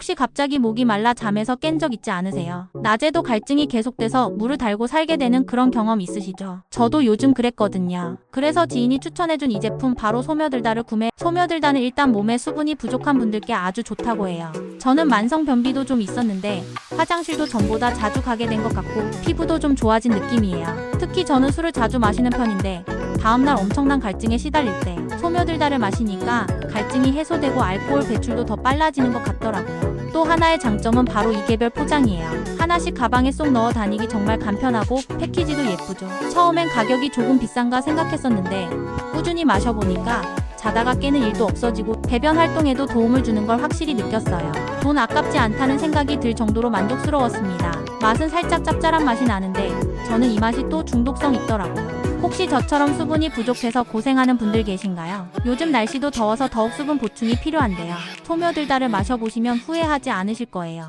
혹시 갑자기 목이 말라 잠에서 깬 적 있지 않으세요? 낮에도 갈증이 계속돼서 물을 달고 살게 되는 그런 경험 있으시죠? 저도 요즘 그랬거든요. 그래서 지인이 추천해준 이 제품 바로 소며들다를 구매. 소며들다는 일단 몸에 수분이 부족한 분들께 아주 좋다고 해요. 저는 만성 변비도 좀 있었는데 화장실도 전보다 자주 가게 된 것 같고 피부도 좀 좋아진 느낌이에요. 특히 저는 술을 자주 마시는 편인데 다음날 엄청난 갈증에 시달릴 때 소며들다를 마시니까 갈증이 해소되고 알코올 배출도 더 빨라지는 것 같더라고요. 또 하나의 장점은 바로 이 개별 포장이에요. 하나씩 가방에 쏙 넣어 다니기 정말 간편하고 패키지도 예쁘죠. 처음엔 가격이 조금 비싼가 생각했었는데 꾸준히 마셔보니까 자다가 깨는 일도 없어지고 배변 활동에도 도움을 주는 걸 확실히 느꼈어요. 돈 아깝지 않다는 생각이 들 정도로 만족스러웠습니다. 맛은 살짝 짭짤한 맛이 나는데 저는 이 맛이 또 중독성 있더라고요. 혹시 저처럼 수분이 부족해서 고생하는 분들 계신가요? 요즘 날씨도 더워서 더욱 수분 보충이 필요한데요. 소며들다를 마셔보시면 후회하지 않으실 거예요.